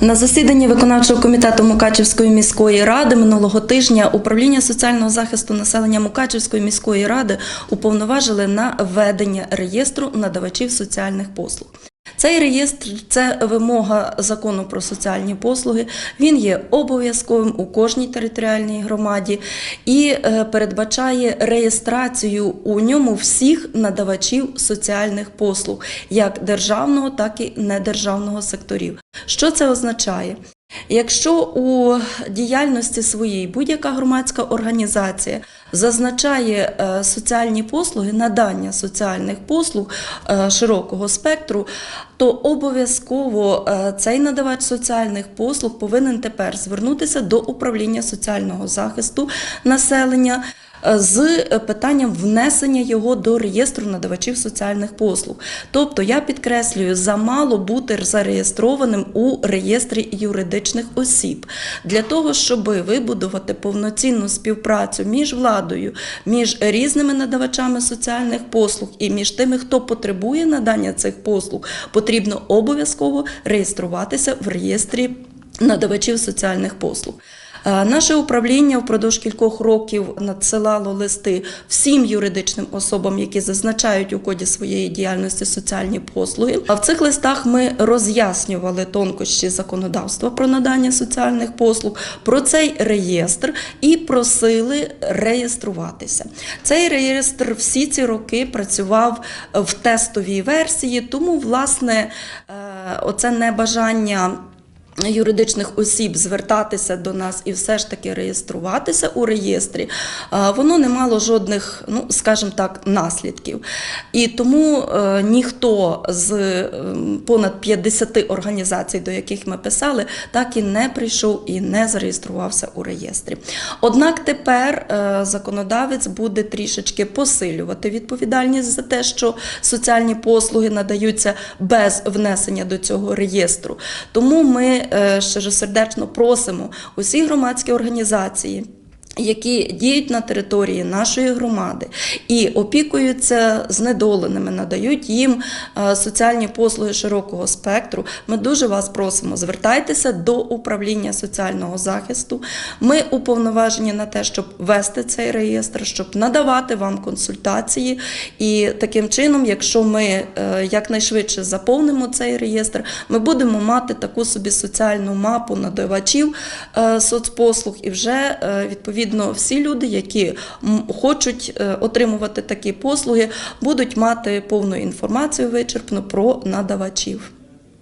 На засіданні виконавчого комітету Мукачівської міської ради минулого тижня управління соціального захисту населення Мукачівської міської ради уповноважили на ведення реєстру надавачів соціальних послуг. Цей реєстр це вимога закону про соціальні послуги. Він є обов'язковим у кожній територіальній громаді і е, передбачає реєстрацію у ньому всіх надавачів соціальних послуг, як державного, так і недержавного секторів. Що це означає? Якщо у діяльності своїй будь-яка громадська організація зазначає е, соціальні послуги, надання соціальних послуг е, широкого спектру, то обов'язково е, цей надавач соціальних послуг повинен тепер звернутися до управління соціального захисту населення. Е, З питанням внесення його до реєстру надавачів соціальних послуг. Тобто, я підкреслюю, замало бути зареєстрованим у реєстрі юридичних осіб для того, щоб вибудувати повноцінну співпрацю між владою, між різними надавачами соціальних послуг і між тими, хто потребує надання цих послуг, потрібно обов'язково реєструватися в реєстрі надавачів соціальних послуг. Е, Наше управління впродовж кількох років надсилало листи всім юридичним особам, які зазначають у коді своєї діяльності соціальні послуги. А в цих листах ми роз'яснювали тонкощі законодавства про надання соціальних послуг, про цей реєстр і просили реєструватися. Цей реєстр всі ці роки працював в тестовій версії, тому власне е, оце небажання юридичних осіб звертатися до нас і все ж таки реєструватися у реєстрі, воно не мало жодних, ну скажімо так, наслідків. І тому е, ніхто з ем, понад 50 організацій, до яких ми писали, так і не прийшов і не зареєструвався у реєстрі. Однак тепер е, законодавець буде трішечки посилювати відповідальність за те, що соціальні послуги надаються без внесення до цього реєстру. Тому ми е, щиросердечно просимо усі громадські організації. Які діють на території нашої громади і опікуються знедоленими, надають їм е, соціальні послуги широкого спектру. Ми дуже вас просимо, звертайтеся до управління соціального захисту. Ми уповноважені на те, щоб вести цей реєстр, щоб надавати вам консультації. І таким чином, якщо ми е, якнайшвидше заповнимо цей реєстр, ми будемо мати таку собі соціальну мапу надавачів е, соцпослуг, і вже е, відповідно всі люди, які хочуть е, отримувати такі послуги, будуть мати повну інформацію вичерпну про надавачів.